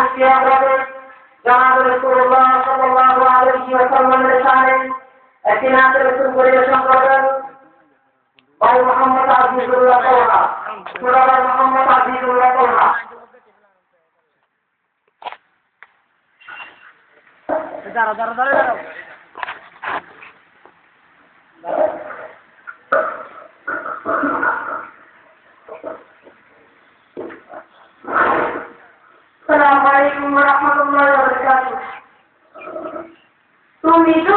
ইতিহাস হবে জানাব রসুল্লাহ সাল্লাল্লাহু আলাইহি ওয়াসাল্লামের শানে একটি নাত রসুল পরিবেশন করবেন ভাই মোহাম্মদ আজিজুল্লাহ কোলা সুরাবার মোহাম্মদ আজিজুল্লাহ কোলা Assalamualaikum warahmatullahi wabarakatuh. Tumitu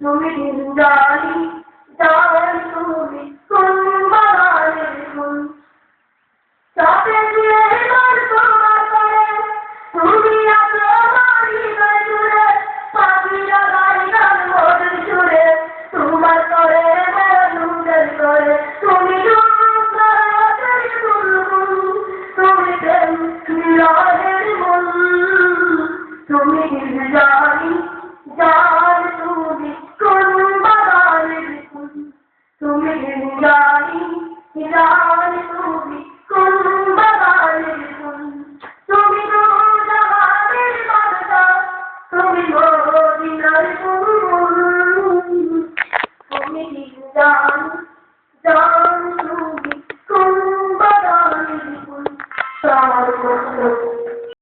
তুমি জানি জানি তুমি কোন বাড়ির গুণ তাতে দিয়ে তোমার তুমি আছে Johnny, Johnny.